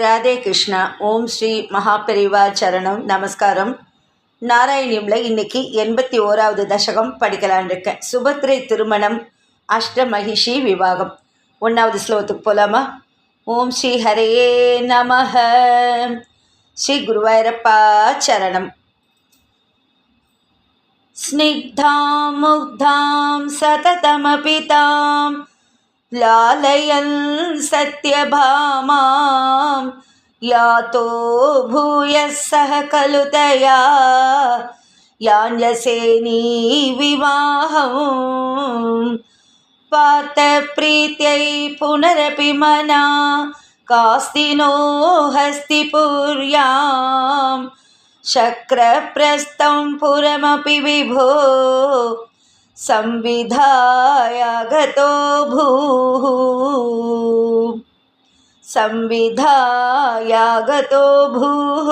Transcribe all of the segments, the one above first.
ராதே கிருஷ்ணா ஓம் ஸ்ரீ மகாபெரிவா சரணம் நமஸ்காரம் நாராயணியம்ல இன்னைக்கு எண்பத்தி ஓராவது தசகம் படிக்கலான் இருக்கேன் சுபத்ரை திருமணம் அஷ்டமகிஷி விவாகம் ஒன்றாவது ஸ்லோகத்துக்கு போகலாமா ஓம் ஸ்ரீ ஹரே நமஹ ஸ்ரீ குருவாயூரப்பா சரணம் स्निग्धां मुग्धां सततमपि तां लालयन् सत्यभामां यातो भूयः सह खलु तया पार्थप्रीत्यै पुनरपि मना कास्ति नो हस्तिपुर्याम् शक्रप्रस्थं पुरमपि विभो संविधाय गतो भूः संविधाय गतो भूः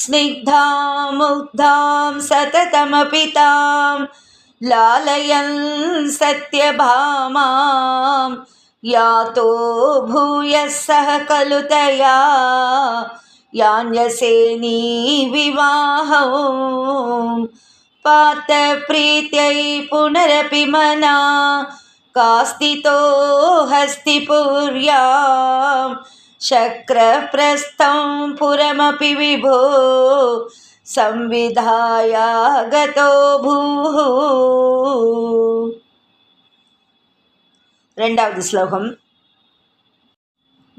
स्निग्धां मुग्धां सततमपि तां लालयन् सत्यभामाम् यातो भूयः सह खलु तया यान्यसेनी विवाहम् पार्थप्रीत्यै पुनरपि मना कास्तितो हस्तिपुर्यां शक्रप्रस्थं पुरमपि विभो संविधाय गतो भूः ரெண்டாவது ஸ்லோகம்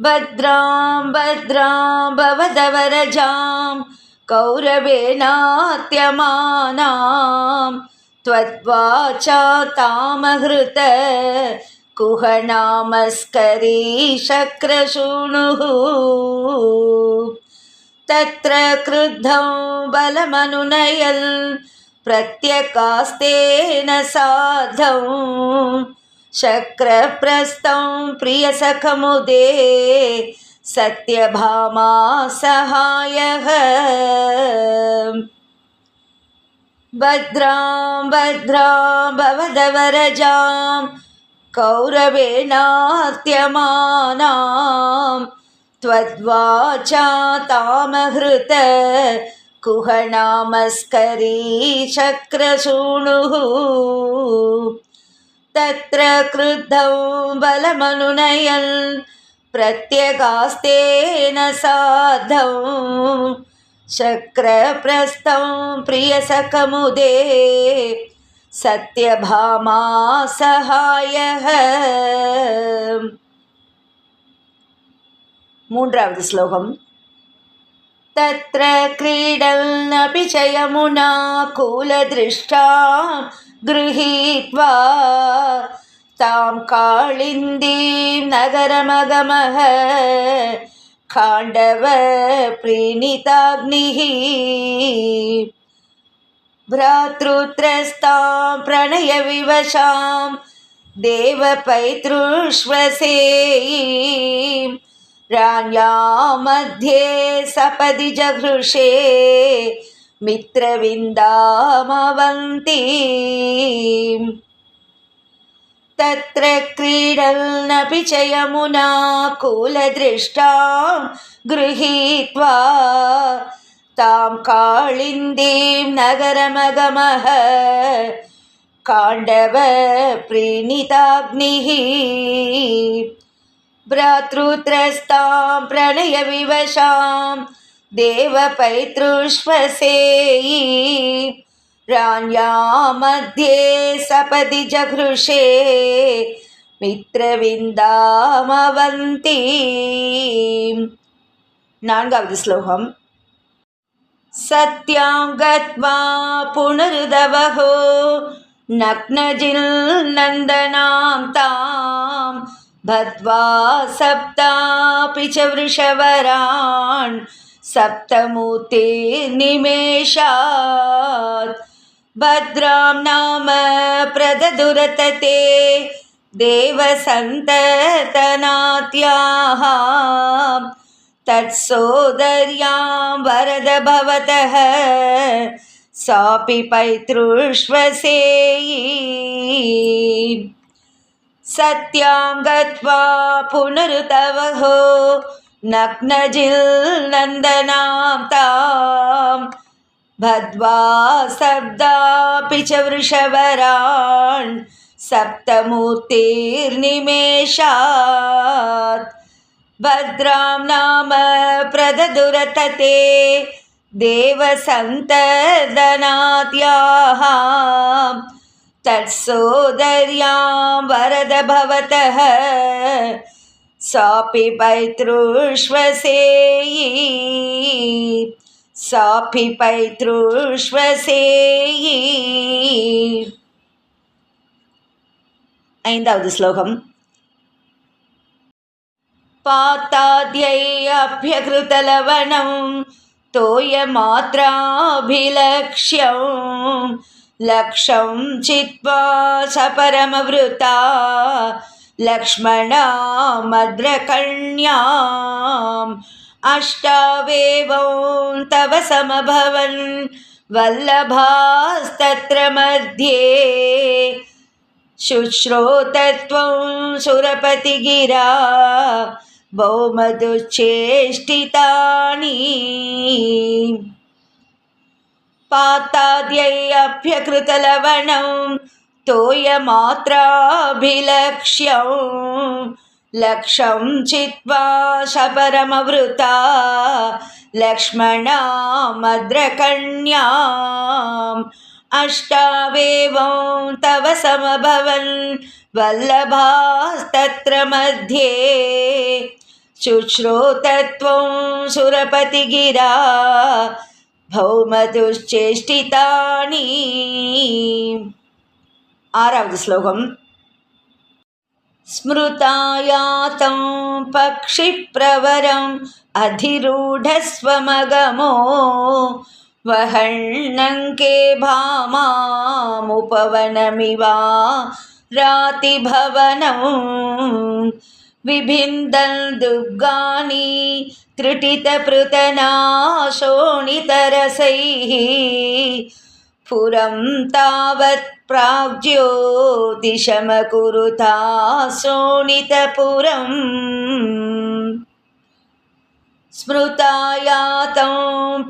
भद्रां भद्रां भवदवरजां कौरवेनात्यमानां त्वद्वाचा तामहृत कुहनामस्करी शक्रशृणुः तत्र क्रुद्धं बलमनुनयन् प्रत्यकास्तेन साधम् शक्रप्रस्थं प्रियसखमुदे सत्यभामा सहायः। भद्रां भद्रां भवदवरजां कौरवेणात्यमानां त्वद्वाचा तामहृत कुहनामस्करी शक्रशृणुः तत्र क्रुद्धौ बलमनुनयन् प्रत्यगास्तेन साधौ शक्रप्रस्थं प्रियसखमुदे सत्यभामा सहायः மூன்றாவது ஸ்லோகம் तत्र क्रीडन्नपि च यमुना कूलदृष्टा गृहीत्वा तां काळिन्दीं नगरमगमः खाण्डव प्रीणिताग्निः भ्रातृत्रस्तां प्रणयविवशां देवपैतृष्वसेयीं राज्ञा मध्ये सपदि जघृषे मित्रविन्दामवन्तीम् तत्र क्रीडन्नपि च यमुना कूलदृष्टां गृहीत्वा तां काळिन्दीं नगरमगमः काण्डव प्रीणिताग्निः भ्रातृत्रस्तां प्रणयविवशां देवपैतृष्वसेयी राज्ञा मध्ये सपदि जघृषे मित्रविन्दामवन्ती नान्गावद् श्लोकम् सत्यां गत्वा पुनरुदवहो नग्नजिल्नन्दनां ताम् बद्ध्वा सप्तापि च वृषवरान् सप्तमूर्ते निमेषात्। भद्रां नाम प्रददुरतते देवसन्ततनात्याः। तत्सोदर्यां वरद भवतः सापि पैतृष्वसेयी। सत्यां गत्वा पुनरुतवहो। नग्नजिल्नन्दनां तां। भद्वा शब्दापि च वृषवरान्। सप्तमूर्तिर्निमेषात्। भद्रां नाम प्रददुरतते। देवसन्तर्दनाद्याः तत्सोदर्यां वरद भवतः सापि पैतृष्वसेयी सापि पैतृष्वसेयी ஐந்தாவது ஸ்லோகம் पाताद्यै अभ्यकृतलवणं तोयमात्राभिलक्ष्यं लक्षं चित्वा सपरमवृता लक्ष्मणामद्रकण्याम् अष्टावेवं तव समभवन् वल्लभास्तत्र मध्ये। शुश्रोतत्वं सुरपतिगिरा बहुमधुश्चेष्टितानि पाताद्यै अभ्यकृतलवणं तोयमात्राभिलक्ष्यं लक्षं चित्वा शपरमवृता लक्ष्मणामद्रकण्याम् अष्टावेवं तव समभवन् वल्लभास्तत्र मध्ये शुश्रोतत्वं सुरपतिगिरा భౌమదుశ్చేష్టితాని. ఆరవది శ్లోకం. స్మృతాయాతం పక్షిప్రవరం అధిరూఢస్వమగమో వహణంకే భామాముపవనమివా రాతిభవనం. विभिन्दन् दुर्गानि त्रुटितपृतनाशोणितरसैः पुरं तावत् प्राग्ज्योतिषमकुरुता शोणितपुरम् स्मृतायातं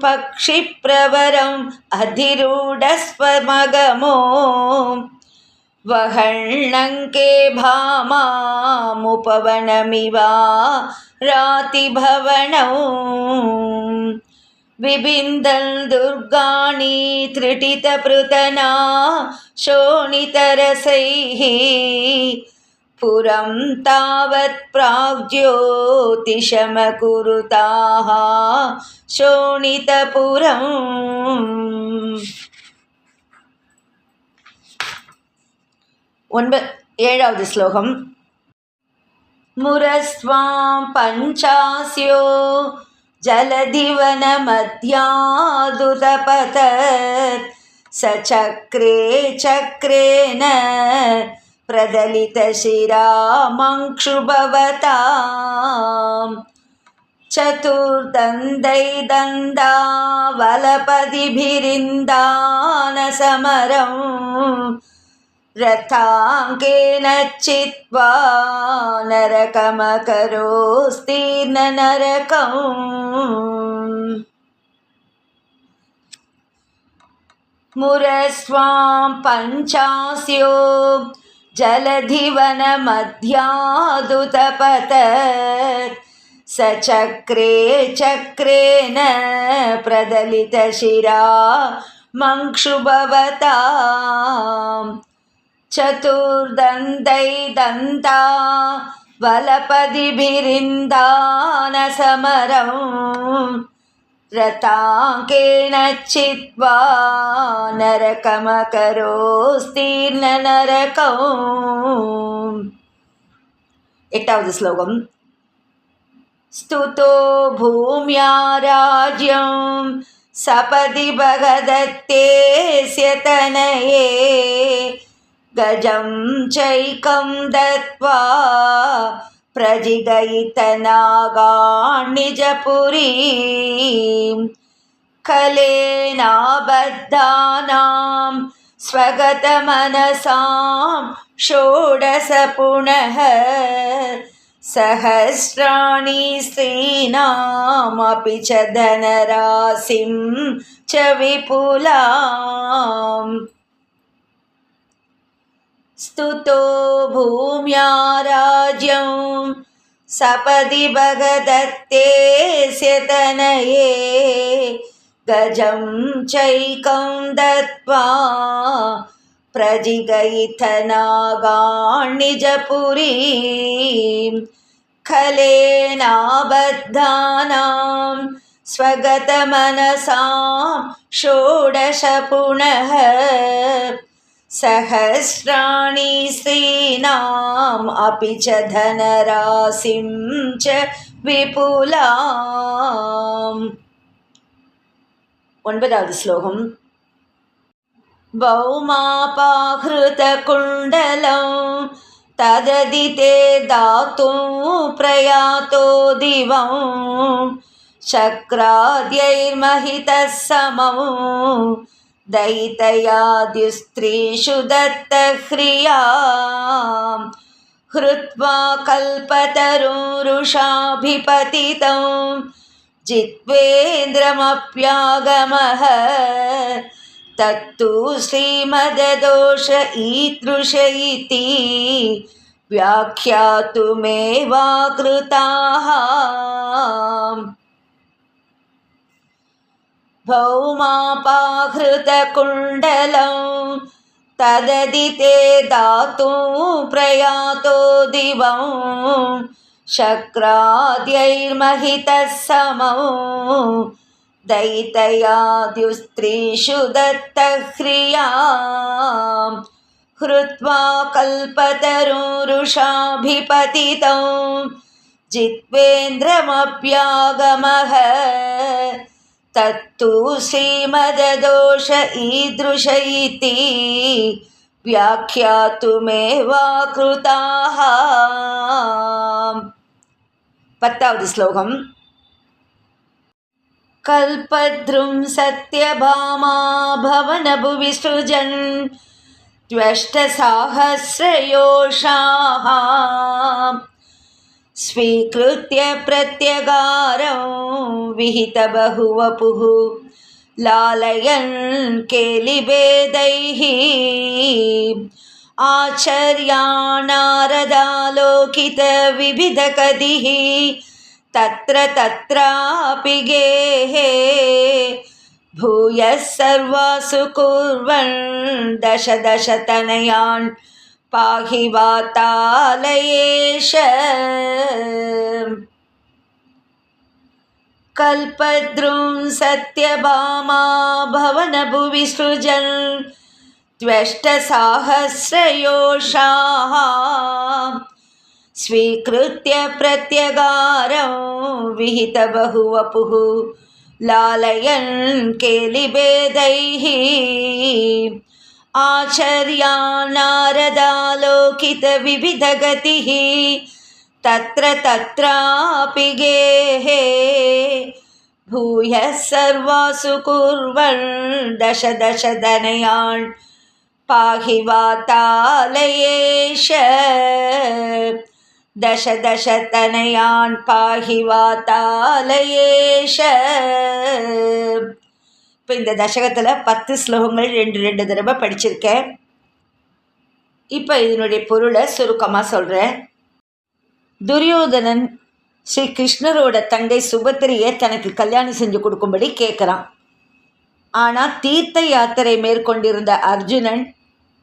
पक्षिप्रवरम् अधिरूढस्वमगमो वहण्णङ्के भामामुपवनमिवा रातिभवनौ। विबिन्दन् दुर्गाणि त्रिटितपृतना शोणितरसैः पुरं तावत् प्राग्ज्योतिषमकुरुताः शोणितपुरम् ஒன்ப ஏழாவது ஸ்லோகம் முரஸ்வாं पञ्चास्यो जलधिवनमध्यादुतपतत् स चक्रे चक्रेण प्रदलितशिरामङ्क्षुभवताम् चतुर्दन्दैदन्दावलपदिभिरिन्दानसमरम् रथाङ्केन चित्वा नरकमकरोस्तीर्न नरकम् मुरस्वां पञ्चास्यो जलधिवनमध्यादुतपतत्। स चक्रे चक्रेण प्रदलितशिरा मङ्क्षुभवताम्। चतुर्दन्तैदन्ता वलपदिभिरिन्दानसमरम् रताङ्केन चित्वा नरकमकरोस्तीर्न नरकम् एटावद् श्लोकम् स्तुतो भूम्या राज्यं सपदि भगदत्तेस्य तनये गजं चैकं दत्त्वा प्रजिगयितनागान्निजपुरीं कलेनाबद्धानां स्वगतमनसां षोडश पुनः सहस्राणि स्त्रीणामपि च धनराशिं च विपुलाम् स्तुतो भूम्या राज्यं सपदि भगदत्तेस्य तनये गजं चैकं दत्त्वा प्रजिगैथनागाणिजपुरीं खलेनाबद्धानां स्वगतमनसां षोडश पुनः सहस्राणि स्त्रीणाम् अपि च धनराशिं च विपुलाम् ஒன்பதாவது ஸ்லோகம் भौमापाहृतकुण्डलं तददिते दातुं प्रयातो दिवं शक्राद्यैर्महितः समं दयितयाद्युस्त्रीषु दत्तह्रियाँ हृत्वा कल्पतरुरुषाभिपतितं। जित्वेन्द्रमप्यागमः तत्तु श्रीमददोष ईदृश इति। व्याख्यातुमेवाकृताः भौमापाहृतकुण्डलं तददिते दातुं प्रयातो दिवं शक्राद्यैर्महितः समौ दयितयाद्युस्त्रीषु दत्तह्रियाँ हृत्वा कल्पतरुरुषाभिपतितं जित्वेन्द्रमप्यागमः। तत्तु श्रीमदोष ईदृशी व्याख्या पत्ताव पत्तावद् श्लोकम्। कल्पद्रुं सत्यभामा भवनभुवि सृजन् त्वष्टसाहस्रयोषाः स्वीकृत्य प्रत्यगारं विहितबहुवपुः लालयन् केलिभेदैः आचर्याणारदालोकितविविधकदिः तत्र तत्रापि गेहे भूयः सर्वासु कुर्वन् दश दशतनयान् पाहि वातालयेश कल्पद्रुं सत्यभामा भवनभुवि सृजन् त्वष्टसाहस्रयोषाः स्वीकृत्य प्रत्यगारं विहितबहुवपुः लालयन् केलिभेदैः आचर्यानारदालोकितविविधगतिः तत्र तत्रापि गेहे। भूयः सर्वासु कुर्वन् दश दशधनयान् पाहि वातालयेश। दश दशतनयान् पाहि वातालयेश இப்போ இந்த தசகத்தில் பத்து ஸ்லோகங்கள் ரெண்டு ரெண்டு தடவை படிச்சிருக்கேன். இப்போ இதனுடைய பொருளை சுருக்கமாக சொல்கிறேன் துரியோதனன் ஸ்ரீ கிருஷ்ணரோட தங்கை சுபத்திரியை தனக்கு கல்யாணம் செஞ்சு கொடுக்கும்படி கேட்குறான். ஆனால் தீர்த்த யாத்திரை மேற்கொண்டிருந்த அர்ஜுனன்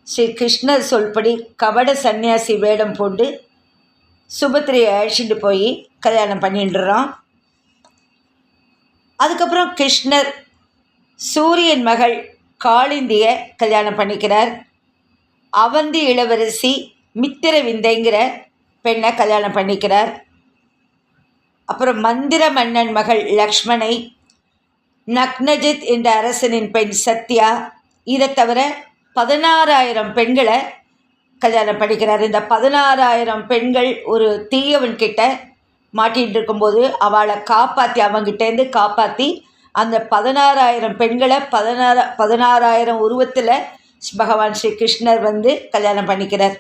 ஸ்ரீ கிருஷ்ணர் சொல்படி கபட சந்நியாசி வேடம் போட்டு சுபத்திரியை அழைச்சிட்டு போய் கல்யாணம் பண்ணிடுறான். அதுக்கப்புறம் கிருஷ்ணர் சூரியன் மகள் காளிந்திய கல்யாணம் பண்ணிக்கிறார். அவந்தி இளவரசி மித்திர விந்தைங்கிற பெண்ணை கல்யாணம் பண்ணிக்கிறார். அப்புறம் மந்திர மன்னன் மகள் லக்ஷ்மணை நக்னஜித் என்ற அரசனின் பெண் சத்யா இதை தவிர பதினாறாயிரம் பெண்களை கல்யாணம் பண்ணிக்கிறார். இந்த பதினாறாயிரம் பெண்கள் ஒரு தீயவன்கிட்ட மாட்டிகிட்டு இருக்கும்போது அவளை காப்பாற்றி அவங்கிட்டேருந்து காப்பாற்றி அந்த பதினாறாயிரம் பெண்களை பதினாறு பதினாறாயிரம் உருவத்தில் பகவான் ஸ்ரீ கிருஷ்ணர் வந்து கல்யாணம் பண்ணிக்கிறார்.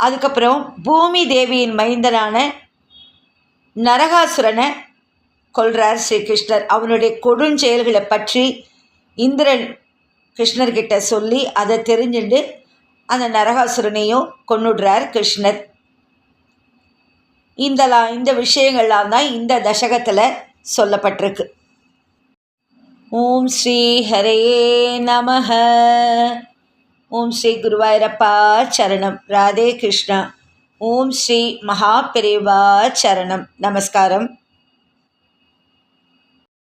அதுக்கப்புறம் பூமி தேவியின் மைந்தனான நரகாசுரனை கொள்கிறார் ஸ்ரீ கிருஷ்ணர் அவனுடைய கொடுஞ்செயல்களை பற்றி இந்திரன் கிருஷ்ணர்கிட்ட சொல்லி அதை தெரிஞ்சுட்டு அந்த நரகாசுரனையும் கொண்டுடுறார் கிருஷ்ணர். இந்தலாம் இந்த விஷயங்கள்லாம் தான் இந்த தசகத்தில் சொல்லப்பட்டிருக்கு. ஓம் ஸ்ரீ ஹரே நமஹ. ஓம் ஸ்ரீ குருவாயூரப்பா சரணம். ராதே கிருஷ்ணா. ஓம் ஸ்ரீ மகாபெரிவா சரணம். நமஸ்காரம்.